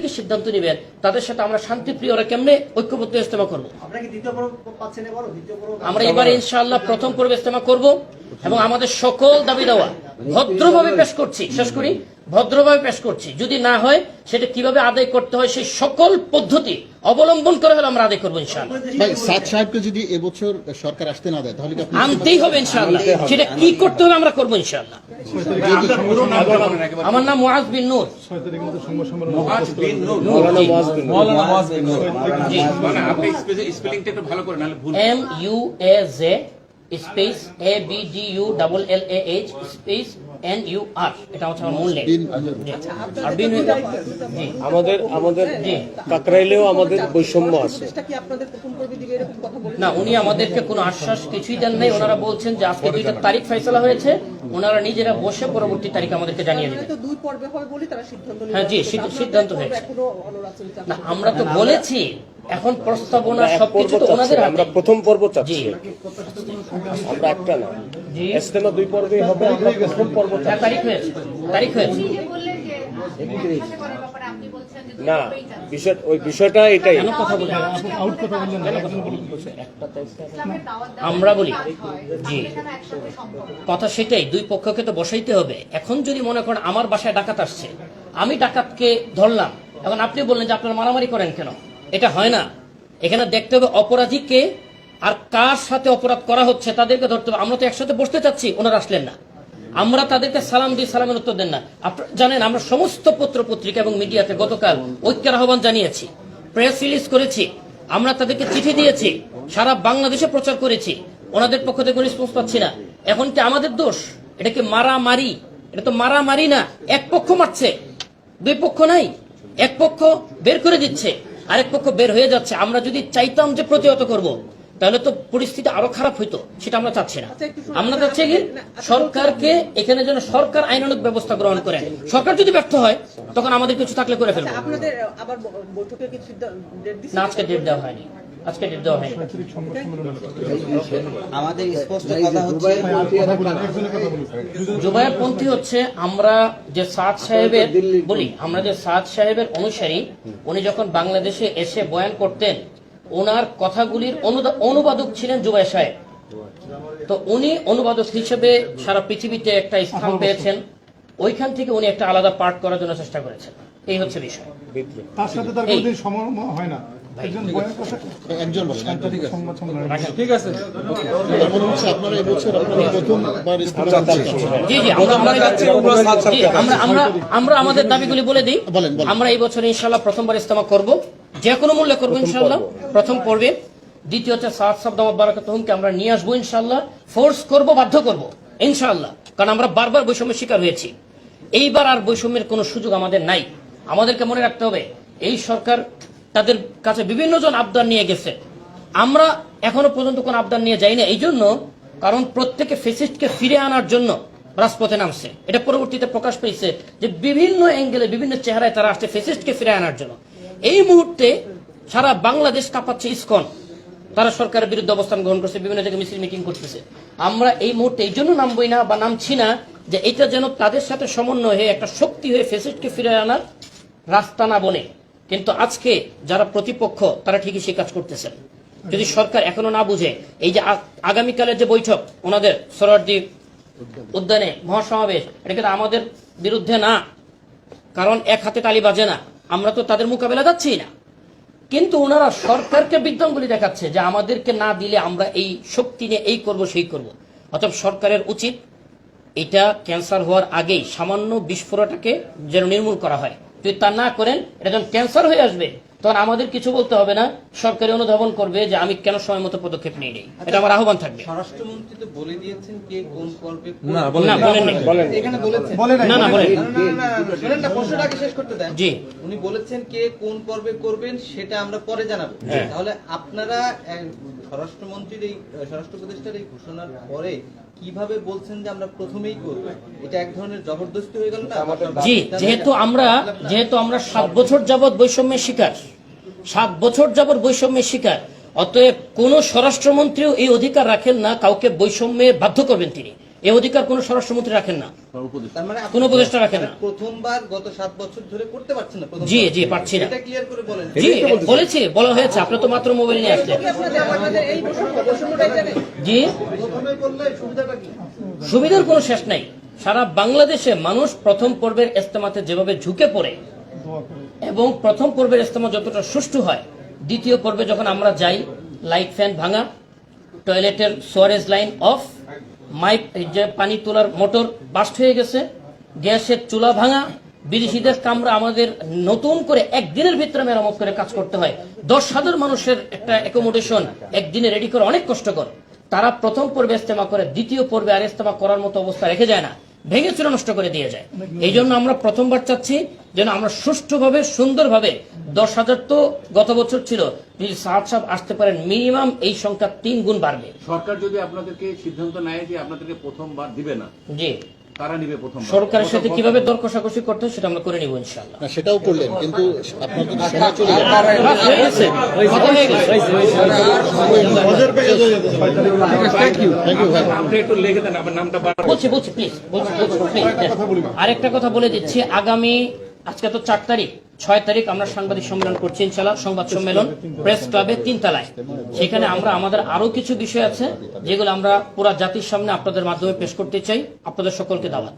প্রত্যেকে সিদ্ধান্ত নেবেন তাদের সাথে আমরা শান্তিপ্রিয়রা কেমনে ঐক্যবদ্ধ ইস্তেমা করব? আমরা এবার ইনশাল্লাহ প্রথম পর্বে ইস্তেমা করব এবং আমাদের সকল দাবি দেওয়া ভদ্রভাবে পেশ করছি শেষ করি ভদ্রভাবে পেশ করছি। যদি না হয় সেটা কীভাবে আদায় করতে হয় সেই সকল পদ্ধতি অবলম্বন করে হলে আমরা আদায় করব ইনশাআল্লাহ। ভাই সাদ সাহেবকে যদি এবছর সরকার আসতে না দেয় তাহলে আনতেই হবে ইনশাআল্লাহ। সেটা কি করতে হবে আমরা করব ইনশাআল্লাহ। আমার নাম মুআজ বিন নূর। জি। আপনি স্পেলিংটা একটু ভালো করে নাহলে ভুল M U A J space A B D U double L A H space N U R এটা হচ্ছে আমার মূল নেম আর বিন হয়ে আমাদের আমাদের কাকরাইলেও আমাদের বৈষম্য আছে চেষ্টা কি আপনাদের প্রথম পর্বে দিবে এরকম কথা বলে না উনি আমাদেরকে কোনো আশ্বাস কিছুই দেন নাই ওনারা বলছেন যে আজকে দুইটা তারিখ ফয়সলা হয়েছে ওনারা নিজেরা বসে পরবর্তী তারিখ আমাদেরকে জানিয়ে দেবেন তো দুই পর্বে হয় বলে তারা সিদ্ধান্ত নিল হ্যাঁ, জি, সিদ্ধান্ত হয়েছে। না আমরা তো বলেছি এখন প্রস্তাবনা সবকিছু তো ওনাদের হাতে আমরা প্রথম পর্ব চাচ্ছি। আমরা একটা না। দুই পর্বেই হবে আমরা প্রথম পর্ব হ্যাঁ, চাচ্ছি। তারিখ হয়েছে। তারিখ হয়েছে না বিষয় ওই বিষয়টা এটাই। আমরা বলি। জি। কথা সেটাই দুই পক্ষকে তো বসাইতে হবে। এখন যদি মনে করেন আমার বাসায় ডাকাত আসছে আমি ডাকাতকে ধরলাম এখন আপনি বললেন যে আপনারা মারামারি করেন কেন? এটা হয় না। এখানে দেখতে হবে অপরাধীকে আর কার সাথে অপরাধ করা হচ্ছে তাদেরকে ধরতে হবে। আমরা তো একসাথে বসতে চাচ্ছি, ওনারা আসলেন না। আমরা তাদেরকে সালাম দিই সালামের উত্তর দেন না। আপনারা জানেন, আমরা সমস্ত পত্র পত্রিকা এবং মিডিয়াতে গতকাল ঐক্যের আহ্বান জানিয়েছি। প্রেস রিলিজ করেছি। আমরা তাদেরকে চিঠি দিয়েছি। সারা বাংলাদেশে প্রচার করেছি। ওনাদের পক্ষ থেকে রেসপন্স পাচ্ছি না। এখন কি আমাদের দোষ? এটা কি মারামারি? এটা তো মারামারি না। এক পক্ষ মারছে, দুই পক্ষ নাই। এক পক্ষ বের করে দিচ্ছে। আরেক পক্ষ বের হয়ে যাচ্ছে আমরা যদি চাইতাম যে প্রতিহত করব তাহলে তো পরিস্থিতি আরও খারাপ হইতো সেটা আমরা চাচ্ছি না। আমরা চাচ্ছি কি সরকারকে এখানে যেন সরকার আইনানুক ব্যবস্থা গ্রহণ করে। সরকার যদি ব্যর্থ হয় তখন আমাদের কিছু থাকলে করে ফেলব। আপনাদের আবার বৈঠকে কিছু না আজকে ডেট দেওয়া হয়নি। আজকে ডেট দেওয়া হয়নি। আমাদের স্পষ্ট কথা হচ্ছে জুবায়ের পন্থী হচ্ছে আমরা যে সাদ সাহেবের বলি আমরা যে সাদ সাহেবের অনুসারী উনি যখন বাংলাদেশে এসে বয়ান করতেন ওনার কথাগুলির অনুবাদক ছিলেন জুবাই সাহেব। তো উনি অনুবাদক হিসেবে সারা পৃথিবীতে একটা স্থান পেয়েছেন। ওইখান থেকে উনি একটা আলাদা পার্ট করার জন্য চেষ্টা করেছেন। এই হচ্ছে বিষয়। তার সাথে তার এই। কোনোদিন সময় হয় না। একজন মানে হচ্ছে আপনারা এবছর আপনারা প্রথমবার জি জি আমরা আমরা আমরা আমরা আমরা আমাদের দাবিগুলি বলে দিই। আমরা এই বছর ইনশাল্লাহ প্রথমবার ইস্তেমা করব। যে কোনো মূল্যে করব ইনশাল্লাহ প্রথম পর্বে। দ্বিতীয় হচ্ছে সাত শব্দ বারাকাতহমকে আমরা নিয়ে আসব ইনশাল্লাহ ফোর্স করব বাধ্য করব ইনশাল্লাহ কারণ আমরা বারবার বৈষম্যের শিকার হয়েছি। এইবার আর বৈষম্যের কোনো সুযোগ আমাদের নাই। আমাদেরকে মনে রাখতে হবে এই সরকার তাদের কাছে বিভিন্ন জন আবদার নিয়ে গেছে। আমরা এখনও পর্যন্ত কোন আবদার নিয়ে যাই না এই জন্য কারণ প্রত্যেকে ফেসিস্টকে ফিরে আনার জন্য রাজপথে নামছে। এটা পরবর্তীতে প্রকাশ পেয়েছে যে বিভিন্ন অ্যাঙ্গেলে বিভিন্ন চেহারায় তারা আসছে ফেসিস্টকে ফিরে আনার জন্য। এই মুহূর্তে সারা বাংলাদেশ কাঁপাচ্ছে ইসকন। তারা সরকারের বিরুদ্ধে অবস্থান গ্রহণ করছে, বিভিন্ন জায়গায় মিছিল মিটিং করতেছে। আমরা এই মুহূর্তে এই জন্য নামবই না বা নামছি না যে এটা যেন তাদের সাথে সমন্বয় হয়ে একটা শক্তি হয়ে ফেসিস্টকে ফিরে আনার রাস্তা না বনে। কিন্তু আজকে যারা প্রতিপক্ষ, তারা ঠিকই সেই কাজ করতেছেন। যদি সরকার এখনও না বুঝে, এই যে আগামীকালের যে বৈঠক, ওনাদের সরোয়ার্দি উদ্যানে মহাসমাবেশ, এটা কিন্তু আমাদের বিরুদ্ধে না। কারণ এক হাতে তালি বাজে না। আমরা তো তাদের মোকাবেলা যাচ্ছি না। কিন্তু ওনারা সরকারকে বিদ্যঙ্গুলি দেখাচ্ছে যে আমাদেরকে না দিলে আমরা এই শক্তি নিয়ে এই করব, সেই করব। অতএব সরকারের উচিত এটা ক্যান্সার হওয়ার আগেই সামান্য বিস্ফোরণটাকে যেন নির্মূল করা হয়। যদি তা না করেন এটা যখন ক্যান্সার হয়ে আসবে তখন আমাদের কিছু বলতে হবে না। সরকারি অনুধাবন করবে যে আমি কেন সময় মতো পদক্ষেপ নিই নেই। এটা আমার আহ্বান থাকবে। স্বরাষ্ট্রমন্ত্রী তো বলে দিয়েছেন কে কোন পর্বে না বলেন নেই। বলেন এখানে বলেছেন। না না বলেন না, না, না, না, শোনেন না, প্রশ্নটা আগে শেষ করতে দেন। জি। উনি বলেছেন কে কোন পর্বে করবেন সেটা আমরা পরে জানাব। তাহলে আপনারা স্বরাষ্ট্রমন্ত্রীর এই স্বরাষ্ট্র উপদেষ্টার এই ঘোষণার পরে কীভাবে বলছেন যে আমরা প্রথমেই করব? এটা এক ধরনের জবরদস্তি হয়ে গেল না? জি যেহেতু আমরা যেহেতু আমরা সাত বছর যাবৎ বৈষম্যের শিকার সাত বছর যাবৎ বৈষম্যের শিকার। অতএব কোন স্বরাষ্ট্রমন্ত্রীও এই অধিকার রাখেন না কাউকে বৈষম্যে বাধ্য করবেন তিনি। এই অধিকার কোনো স্বরাষ্ট্রমন্ত্রী রাখেন না। তার মানে কোনো উপদেষ্টা রাখেন না। প্রথমবার গত সাত বছর ধরে করতে পারছেন না জি, জি, পারছি না। এটা ক্লিয়ার করে বলেন। জি বলেছি বলা হয়েছে আপনি তো মাত্র মোবাইল নিয়ে আসলেন। জি। সুবিধার কোনো শেষ নাই। সারা বাংলাদেশে মানুষ প্রথম পর্বের ইস্তেমাতে যেভাবে ঝুঁকে পড়ে এবং প্রথম পর্বের ইস্তেমা যতটা সুষ্ঠু হয়, দ্বিতীয় পর্বে যখন আমরা যাই লাইট ফ্যান ভাঙা টয়লেটের সোয়ারেজ লাইন অফ মাইক যে পানি তোলার মোটর বাস্ট হয়ে গেছে, গ্যাসের চুলা ভাঙা, বিদেশিদের কামরা আমাদের নতুন করে একদিনের ভিতরে মেরামত করে কাজ করতে হয়। দশ হাজার মানুষের একটা অ্যাকোমোডেশন একদিনে রেডি করে অনেক কষ্টকর। তারা প্রথম পর্বে ইস্তেমা করে, দ্বিতীয় পর্বে আর ইস্তেমা করার মতো অবস্থা রেখে যায় না। ভেঙে চুরে নষ্ট করে দিয়ে যায়। এই জন্য আমরা প্রথমবার চাচ্ছি যেন আমরা সুষ্ঠুভাবে সুন্দরভাবে দশ হাজার তো গত বছর ছিল যদি সাহাব সাহেব আসতে পারেন মিনিমাম এই সংখ্যা তিন গুণ বাড়বে। সরকার যদি আপনাদেরকে সিদ্ধান্ত নেয় যে আপনাদেরকে প্রথমবার দিবে না জি। তারা নিবে প্রথম সরকারের সাথে কীভাবে দর কষাকষি করতে সেটা আমরা করে নিব না সেটাও করলেন কিন্তু আপনার কিন্তু সময় চলে গেল বাস, গেছে কথা গেছে থ্যাংক ইউ ভাই। আপনি একটু লিখে দেন আমার নামটা বার বলছি বলছি প্লিজ বলছি বলছি আরেকটা কথা বলে দিচ্ছি আগামী আজকে তো চার তারিখ। ছয় তারিখ আমরা সাংবাদিক সম্মেলন করছি ইনশাল্লাহ সংবাদ সম্মেলন, প্রেস ক্লাবে তিন তলায়। সেখানে আমরা, আমাদের আরও কিছু বিষয় আছে, যেগুলো আমরা পুরা জাতির সামনে আপনাদের মাধ্যমে পেশ করতে চাই। আপনাদের সকলকে দাওয়াত।